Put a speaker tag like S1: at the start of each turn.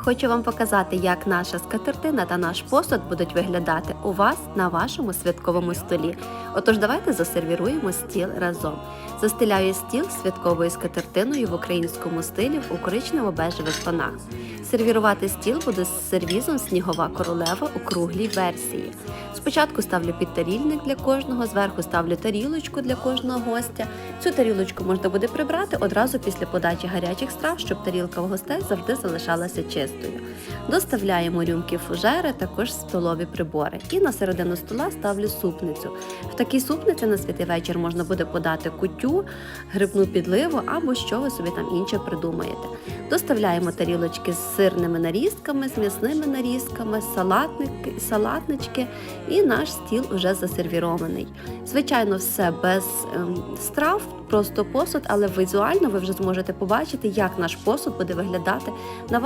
S1: Хочу вам показати, як наша скатертина та наш посуд будуть виглядати у вас на вашому святковому столі. Отож, давайте засервіруємо стіл разом. Застеляю стіл святковою скатертиною в українському стилі в коричнево-бежевих тонах. Сервірувати стіл буде з сервізом снігова королева у круглій версії. Спочатку ставлю підтарільник для кожного, зверху ставлю тарілочку для кожного гостя. Цю тарілочку можна буде прибрати одразу після подачі гарячих страв, щоб тарілка в гостей завжди залишалася чистою. Доставляємо рюмки фужери, також столові прибори. І на середину стола ставлю супницю. В такій супниці на святий вечір можна буде подати кутю, грибну підливу або що ви собі там інше придумаєте. Доставляємо тарілочки з сирними нарізками, з м'ясними нарізками, салатники, салатнички, і наш стіл вже засервірований. Звичайно, все без ем, страв, просто посуд, але візуально ви вже зможете побачити, як наш посуд буде виглядати на